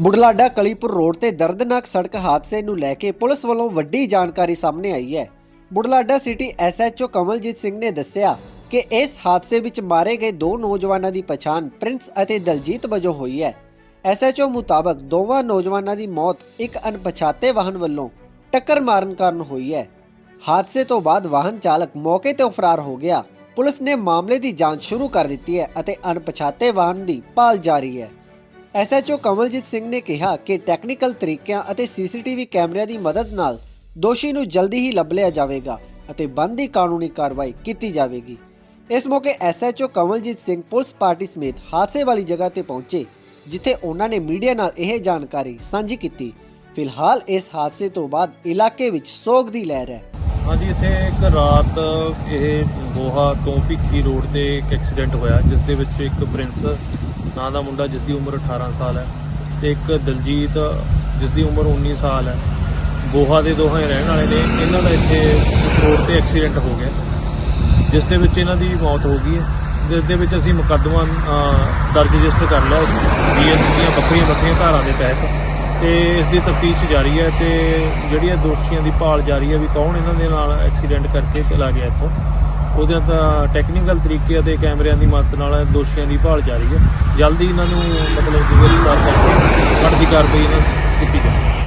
Budhlada Kalipur road ਤੇ ਦਰਦਨਾਕ ਸੜਕ ਹਾਦਸੇ ਨੂੰ ਲੈ ਕੇ ਪੁਲਿਸ ਵੱਲੋਂ ਵੱਡੀ ਜਾਣਕਾਰੀ ਸਾਹਮਣੇ ਆਈ ਹੈ। ਬੁਢਲਾਡਾ ਸਿਟੀ ਐਸਐਚਓ ਕਮਲਜੀਤ ਸਿੰਘ ਨੇ ਦੱਸਿਆ ਕਿ ਇਸ ਹਾਦਸੇ ਵਿੱਚ ਮਾਰੇ ਗਏ ਦੋ ਨੌਜਵਾਨਾਂ ਦੀ ਪਛਾਣ ਪ੍ਰਿੰਸ ਅਤੇ ਦਲਜੀਤ ਵਜੋਂ ਹੋਈ ਹੈ। ਐਸਐਚਓ ਮੁਤਾਬਕ ਦੋਵਾਂ ਨੌਜਵਾਨਾਂ ਦੀ ਮੌਤ ਇੱਕ ਅਣਪਛਾਤੇ ਵਾਹਨ ਵੱਲੋਂ ਟੱਕਰ ਮਾਰਨ ਕਾਰਨ ਹੋਈ ਹੈ। ਹਾਦਸੇ ਤੋਂ ਬਾਅਦ ਵਾਹਨ ਚਾਲਕ ਮੌਕੇ ਤੋਂ ਫਰਾਰ ਹੋ ਗਿਆ। ਪੁਲਿਸ ਨੇ ਮਾਮਲੇ ਦੀ ਜਾਂਚ ਸ਼ੁਰੂ ਕਰ ਦਿੱਤੀ ਹੈ ਅਤੇ ਅਣਪਛਾਤੇ ਵਾਹਨ ਦੀ ਭਾਲ ਜਾਰੀ ਹੈ। ਐਸਐਚਓ ਕਮਲਜੀਤ ਸਿੰਘ ਨੇ ਕਿਹਾ ਕਿ ਟੈਕਨੀਕਲ ਤਰੀਕਿਆਂ ਅਤੇ ਸੀਸੀਟੀਵੀ ਕੈਮਰਿਆਂ ਦੀ ਮਦਦ ਨਾਲ ਦੋਸ਼ੀ ਨੂੰ ਜਲਦੀ ਹੀ ਲੱਭ ਲਿਆ ਜਾਵੇਗਾ ਅਤੇ ਬਣਦੀ ਕਾਨੂੰਨੀ ਕਾਰਵਾਈ ਕੀਤੀ ਜਾਵੇਗੀ। ਇਸ ਮੌਕੇ SHO Kamaljit Singh police party ਸਮੇਤ ਹਾਦਸੇ ਵਾਲੀ ਜਗ੍ਹਾ ਤੇ ਪਹੁੰਚੇ, ਜਿੱਥੇ ਉਹਨਾਂ ਨੇ ਮੀਡੀਆ ਨਾਲ ਇਹ ਜਾਣਕਾਰੀ ਸਾਂਝੀ ਕੀਤੀ। ਫਿਲਹਾਲ ਇਸ ਹਾਦਸੇ ਤੋਂ ਬਾਅਦ ਇਲਾਕੇ ਵਿੱਚ ਸੋਗ ਦੀ ਲਹਿਰ ਹੈ। ਹਾਂਜੀ, ਇੱਥੇ ਇੱਕ ਰਾਤ ਇਹ ਬੋਹਾ ਤੋਂ ਭਿੱਖੀ ਰੋਡ ਤੇ ਇੱਕ ਐਕਸੀਡੈਂਟ ਹੋਇਆ, ਜਿਸ ਦੇ ਵਿੱਚ ਇੱਕ ਪ੍ਰਿੰਸ ਨਾਂ ਦਾ ਮੁੰਡਾ ਜਿਸ ਦੀ ਉਮਰ 18 ਸਾਲ ਹੈ ਤੇ ਇੱਕ ਦਲਜੀਤ ਜਿਸ ਦੀ ਉਮਰ 19 ਸਾਲ ਹੈ। ਬੋਹਾ ਦੇ ਦੋਹਾਂ ਹੀ ਰਹਿਣ ਵਾਲੇ ਨੇ। ਇਹਨਾਂ ਦਾ ਇੱਥੇ ਰੋਡ ਤੇ ਐਕਸੀਡੈਂਟ ਹੋ ਗਿਆ, ਜਿਸ ਦੇ ਵਿੱਚ ਇਹਨਾਂ ਦੀ ਮੌਤ ਹੋ ਗਈ ਹੈ। ਜਿਸ ਦੇ ਵਿੱਚ ਅਸੀਂ ਮੁਕੱਦਮਾ ਦਰਜ ਰਜਿਸਟਰ ਕਰ ਲਿਆ ਬੀਐਸ ਦੀਆਂ ਵੱਖਰੀਆਂ ਵੱਖਰੀਆਂ ਧਾਰਾਂ ਦੇ ਤਹਿਤ। ਤੇ ਇਸ ਦੀ ਤਫਤੀਸ਼ ਜਾਰੀ ਹੈ ਤੇ ਜਿਹੜੀਆਂ ਦੋਸ਼ੀਆਂ ਦੀ ਭਾਲ ਜਾਰੀ ਹੈ ਵੀ ਕੌਣ ਇਹਨਾਂ ਦੇ ਨਾਲ ਐਕਸੀਡੈਂਟ ਕਰਕੇ ਚਲਾ ਗਿਆ ਇੱਥੋਂ ਉਹਦੇ ਤਾਂ ਟੈਕਨੀਕਲ ਤਰੀਕੇ ਅਤੇ ਕੈਮਰਿਆਂ ਦੀ ਮਦਦ ਨਾਲ ਦੋਸ਼ੀਆਂ ਦੀ ਭਾਲ ਜਾਰੀ ਹੈ। ਜਲਦੀ ਇਹਨਾਂ ਨੂੰ ਮਤਲਬ ਗ੍ਰਿਫਤਾਰ ਕਰਕੇ ਬਣਦੀ ਕਾਰਵਾਈ ਇਹਨਾਂ ਕੀਤੀ ਜਾਵੇ